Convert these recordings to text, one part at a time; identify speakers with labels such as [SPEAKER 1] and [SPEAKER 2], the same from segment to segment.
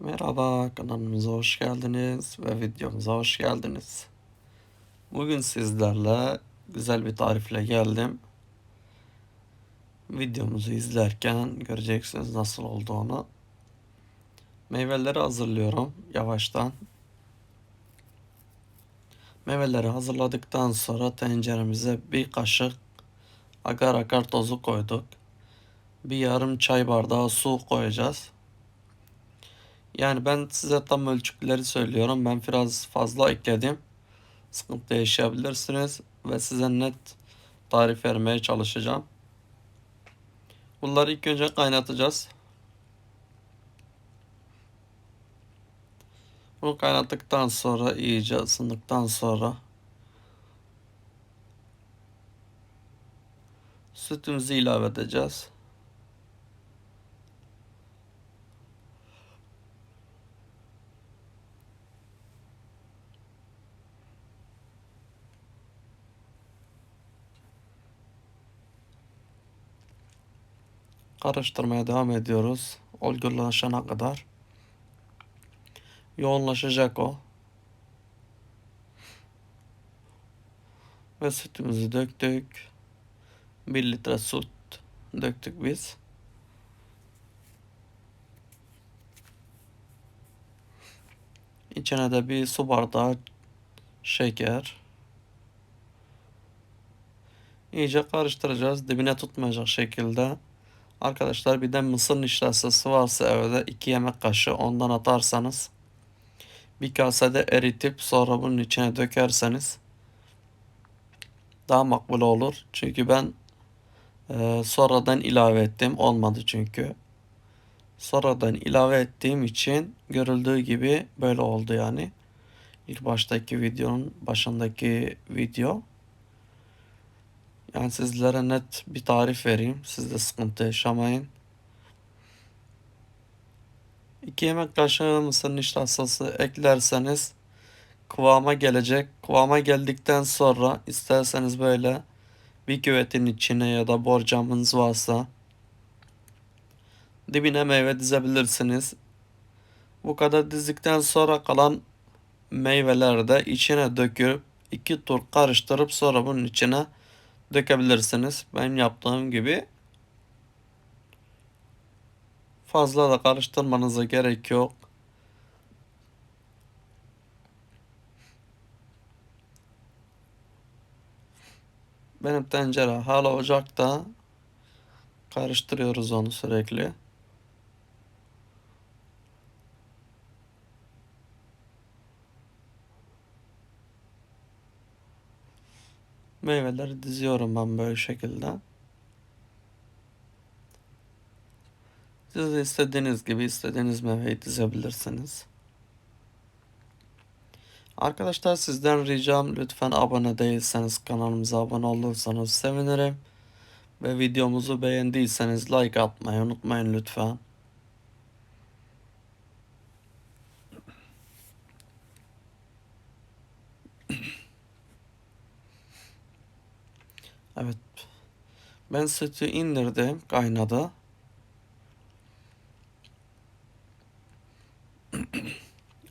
[SPEAKER 1] Merhaba kanalımıza hoş geldiniz ve videomuza hoş geldiniz. Bugün sizlerle güzel bir tarifle geldim. Videomuzu izlerken göreceksiniz nasıl olduğunu. Meyveleri hazırlıyorum yavaştan. Meyveleri hazırladıktan sonra tenceremize bir kaşık agar agar tozu koyduk. Bir yarım çay bardağı su koyacağız. Yani ben size tam ölçüleri söylüyorum. Ben biraz fazla ekledim. Sıkıntı yaşayabilirsiniz ve size net tarif vermeye çalışacağım. Bunları ilk önce kaynatacağız. Bunu kaynattıktan sonra iyice ısındıktan sonra sütümüzü ilave edeceğiz. Karıştırmaya devam ediyoruz. Olgunlaşana kadar. Yoğunlaşacak o. Ve sütümüzü döktük. 1 litre süt döktük biz. İçine de bir su bardağı şeker. İyice karıştıracağız. Dibine tutmayacak şekilde. Arkadaşlar bir de mısır nişastası varsa evde 2 yemek kaşığı ondan atarsanız bir kasede eritip sonra bunun içine dökerseniz daha makbul olur. Çünkü ben e, sonradan ilave ettim. Olmadı çünkü. Sonradan ilave ettiğim için görüldüğü gibi böyle oldu yani. İlk baştaki videonun başındaki video. Yani sizlere net bir tarif vereyim. Siz de sıkıntı yaşamayın. 2 yemek kaşığı mısır nişastası eklerseniz kıvama gelecek. Kıvama geldikten sonra isterseniz böyle bir küvetin içine ya da borcamınız varsa dibine meyve dizebilirsiniz. Bu kadar dizdikten sonra kalan meyveleri de içine döküp iki tur karıştırıp sonra bunun içine dökebilirsiniz. Ben yaptığım gibi fazla da karıştırmanıza gerek yok. Benim tencere hala ocakta. Karıştırıyoruz onu sürekli. Meyveleri diziyorum ben böyle şekilde. Siz de istediğiniz gibi istediğiniz meyveyi dizebilirsiniz. Arkadaşlar sizden ricam lütfen abone değilseniz kanalımıza abone olursanız sevinirim. Ve videomuzu beğendiyseniz like atmayı unutmayın lütfen. Evet. Ben sütü indirdim. Kaynadı.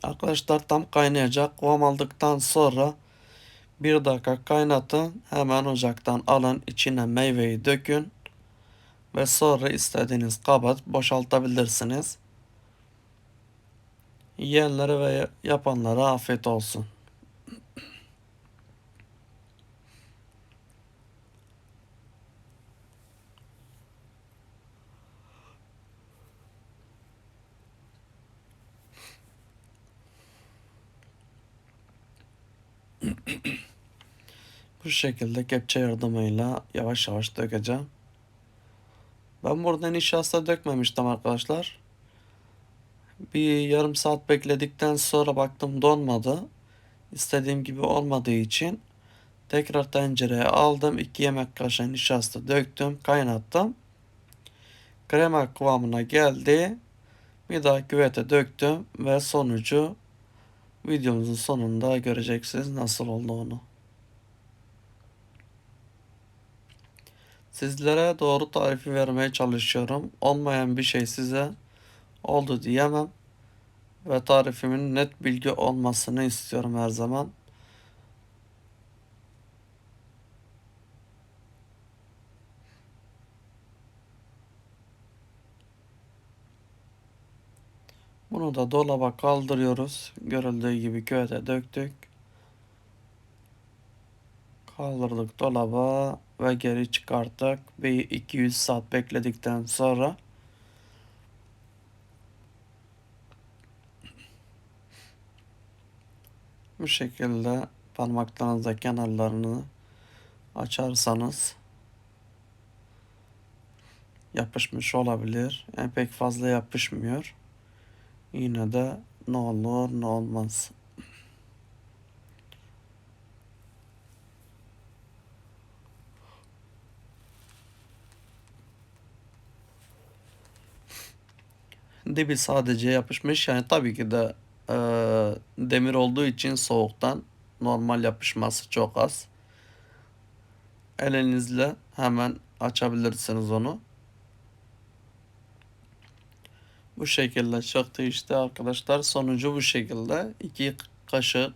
[SPEAKER 1] Arkadaşlar tam kaynayacak. Kıvam aldıktan sonra bir dakika kaynatın. Hemen ocaktan alın. içine meyveyi dökün. Ve sonra istediğiniz kaba boşaltabilirsiniz. Yiyenlere ve yapanlara afiyet olsun. Bu şekilde kepçe yardımıyla yavaş yavaş dökeceğim. Ben burada nişasta dökmemiştim arkadaşlar. Bir yarım saat bekledikten sonra baktım donmadı. İstediğim gibi olmadığı için tekrar tencereye aldım. 2 yemek kaşığı nişasta döktüm, kaynattım. Krema kıvamına geldi. Bir daha küvete döktüm ve sonucu videomuzun sonunda göreceksiniz nasıl olduğunu. Sizlere doğru tarifi vermeye çalışıyorum. Olmayan bir şey size oldu diyemem. Ve tarifimin net bilgi olmasını istiyorum her zaman. Bunu da dolaba kaldırıyoruz. Görüldüğü gibi köğete döktük. Kaldırdık dolaba ve geri çıkarttık. Bir 200 saat bekledikten sonra bu şekilde parmaklarınızda kenarlarını açarsanız yapışmış olabilir. Yani pek fazla yapışmıyor. Yine de ne olur ne olmaz. Dibi sadece yapışmış. Yani tabii ki de eee, demir olduğu için soğuktan normal yapışması çok az. Elinizle hemen açabilirsiniz onu. Bu şekilde çıktı işte arkadaşlar. Sonucu bu şekilde. 2 kaşık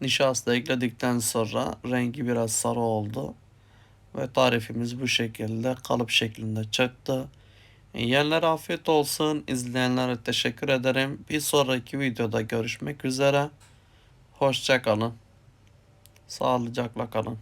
[SPEAKER 1] nişasta ekledikten sonra rengi biraz sarı oldu. Ve tarifimiz bu şekilde kalıp şeklinde çıktı. Yiyenlere afiyet olsun. İzleyenlere teşekkür ederim. Bir sonraki videoda görüşmek üzere. Hoşça kalın. Sağlıcakla kalın.